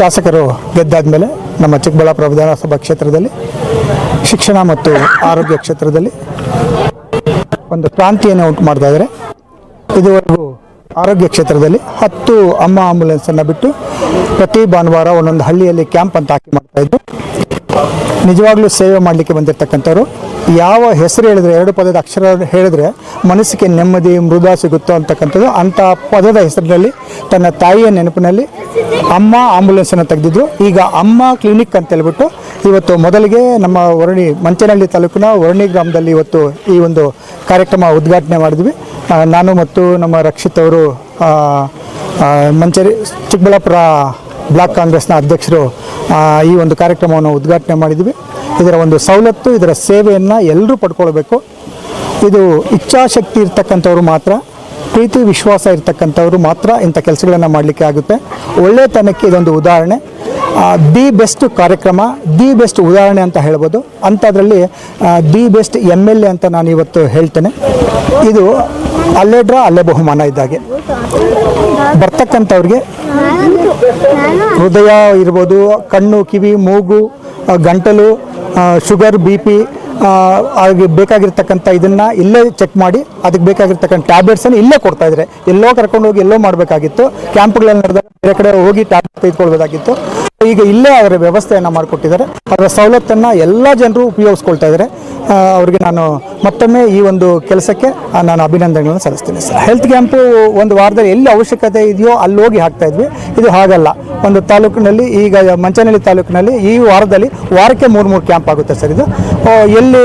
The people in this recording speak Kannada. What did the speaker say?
ಶಾಸಕರು ಗೆದ್ದಾದ ಮೇಲೆ ನಮ್ಮ ಚಿಕ್ಕಬಳ್ಳಾಪುರ ವಿಧಾನಸಭಾ ಕ್ಷೇತ್ರದಲ್ಲಿ ಶಿಕ್ಷಣ ಮತ್ತು ಆರೋಗ್ಯ ಕ್ಷೇತ್ರದಲ್ಲಿ ಒಂದು ಕ್ರಾಂತಿಯನ್ನು ಉಂಟು ಮಾಡ್ತಾ ಇದ್ದಾರೆ. ಇದುವರೆಗೂ ಆರೋಗ್ಯ ಕ್ಷೇತ್ರದಲ್ಲಿ ಹತ್ತು ಅಮ್ಮ ಆಂಬುಲೆನ್ಸನ್ನು ಬಿಟ್ಟು ಪ್ರತಿ ಭಾನುವಾರ ಒಂದೊಂದು ಹಳ್ಳಿಯಲ್ಲಿ ಕ್ಯಾಂಪ್ ಅಂತ ಹಾಕಿ ಮಾಡ್ತಾ ಇದ್ದು ನಿಜವಾಗ್ಲೂ ಸೇವೆ ಮಾಡಲಿಕ್ಕೆ ಬಂದಿರತಕ್ಕಂಥವ್ರು. ಯಾವ ಹೆಸರು ಹೇಳಿದ್ರೆ, ಎರಡು ಪದದ ಅಕ್ಷರ ಹೇಳಿದ್ರೆ ಮನಸ್ಸಿಗೆ ನೆಮ್ಮದಿ, ಮೃದ ಸಿಗುತ್ತೋ ಅಂತಕ್ಕಂಥದ್ದು, ಅಂಥ ಪದದ ಹೆಸರಿನಲ್ಲಿ ತನ್ನ ತಾಯಿಯ ನೆನಪಿನಲ್ಲಿ ಅಮ್ಮ ಆಂಬುಲೆನ್ಸನ್ನು ತೆಗೆದಿದ್ರು. ಈಗ ಅಮ್ಮ ಕ್ಲಿನಿಕ್ ಅಂತ ಹೇಳ್ಬಿಟ್ಟು ಇವತ್ತು ಮೊದಲಿಗೆ ನಮ್ಮ ವರಣಿ ಮಂಚನಹಳ್ಳಿ ತಾಲೂಕಿನ ವರಣಿ ಗ್ರಾಮದಲ್ಲಿ ಇವತ್ತು ಈ ಒಂದು ಕಾರ್ಯಕ್ರಮ ಉದ್ಘಾಟನೆ ಮಾಡಿದ್ವಿ. ನಾನು ಮತ್ತು ನಮ್ಮ ರಕ್ಷಿತ್ ಅವರು ಮಂಚರಿ ಚಿಕ್ಕಬಳ್ಳಾಪುರ ಬ್ಲಾಕ್ ಕಾಂಗ್ರೆಸ್ನ ಅಧ್ಯಕ್ಷರು ಈ ಒಂದು ಕಾರ್ಯಕ್ರಮವನ್ನು ಉದ್ಘಾಟನೆ ಮಾಡಿದ್ವಿ. ಇದರ ಒಂದು ಸವಲತ್ತು, ಇದರ ಸೇವೆಯನ್ನು ಎಲ್ಲರೂ ಪಡ್ಕೊಳ್ಬೇಕು. ಇದು ಇಚ್ಛಾಶಕ್ತಿ ಇರ್ತಕ್ಕಂಥವ್ರು ಮಾತ್ರ, ಪ್ರೀತಿ, ವಿಶ್ವಾಸ ಇರ್ತಕ್ಕಂಥವ್ರು ಮಾತ್ರ ಇಂಥ ಕೆಲಸಗಳನ್ನು ಮಾಡಲಿಕ್ಕೆ ಆಗುತ್ತೆ. ಒಳ್ಳೆತನಕ್ಕೆ ಇದೊಂದು ಉದಾಹರಣೆ. ದಿ ಬೆಸ್ಟ್ ಕಾರ್ಯಕ್ರಮ, ದಿ ಬೆಸ್ಟ್ ಉದಾಹರಣೆ ಅಂತ ಹೇಳ್ಬೋದು. ಅಂಥದ್ರಲ್ಲಿ the best M L A ಅಂತ ನಾನು ಇವತ್ತು ಹೇಳ್ತೇನೆ. ಇದು ಅಲ್ಲೇಡ್ರ, ಅಲ್ಲೇ ಬಹುಮಾನ ಇದ್ದಾಗೆ. ಬರ್ತಕ್ಕಂಥವ್ರಿಗೆ ಹೃದಯ ಇರ್ಬೋದು, ಕಣ್ಣು, ಕಿವಿ, ಮೂಗು ಗಂಟಲು ಶುಗರ್, ಬಿ ಪಿ ಹಾಗೆ ಬೇಕಾಗಿರ್ತಕ್ಕಂಥ ಇದನ್ನು ಇಲ್ಲೇ ಚೆಕ್ ಮಾಡಿ, ಅದಕ್ಕೆ ಬೇಕಾಗಿರ್ತಕ್ಕಂಥ ಟ್ಯಾಬ್ಲೆಟ್ಸನ್ನು ಇಲ್ಲೇ ಕೊಡ್ತಾ ಇದ್ದಾರೆ ಎಲ್ಲೋ ಕರ್ಕೊಂಡು ಹೋಗಿ ಎಲ್ಲೋ ಮಾಡಬೇಕಾಗಿತ್ತು ಕ್ಯಾಂಪ್ಗಳಲ್ಲಿ ನಡೆದಾಗ ಬೇರೆ ಕಡೆ ಹೋಗಿ ಟ್ಯಾಬ್ಲೆಟ್ ತೆಗೆದುಕೊಳ್ಬೇಕಾಗಿತ್ತು. ಈಗ ಇಲ್ಲೇ ಅದರ ವ್ಯವಸ್ಥೆಯನ್ನು ಮಾಡಿಕೊಟ್ಟಿದ್ದಾರೆ. ಅದರ ಸವಲತ್ತನ್ನು ಎಲ್ಲ ಜನರು ಉಪಯೋಗಿಸ್ಕೊಳ್ತಾ ಇದ್ದಾರೆ. ಅವರಿಗೆ ನಾನು ಮತ್ತೊಮ್ಮೆ ಈ ಒಂದು ಕೆಲಸಕ್ಕೆ ನಾನು ಅಭಿನಂದನೆಗಳನ್ನು ಸಲ್ಲಿಸ್ತೀನಿ ಸರ್. ಹೆಲ್ತ್ ಕ್ಯಾಂಪು ಒಂದು ವಾರದಲ್ಲಿ ಎಲ್ಲಿ ಅವಶ್ಯಕತೆ ಇದೆಯೋ ಅಲ್ಲಿ ಹೋಗಿ ಹಾಕ್ತಾ ಇದ್ವಿ. ಇದು ಹಾಗಲ್ಲ. ಒಂದು ತಾಲೂಕಿನಲ್ಲಿ, ಈಗ ಮಂಚನಹಳ್ಳಿ ತಾಲೂಕಿನಲ್ಲಿ ಈ ವಾರದಲ್ಲಿ ವಾರಕ್ಕೆ ಮೂರು ಮೂರು ಕ್ಯಾಂಪ್ ಆಗುತ್ತೆ ಸರ್ ಇದು. ಎಲ್ಲಿ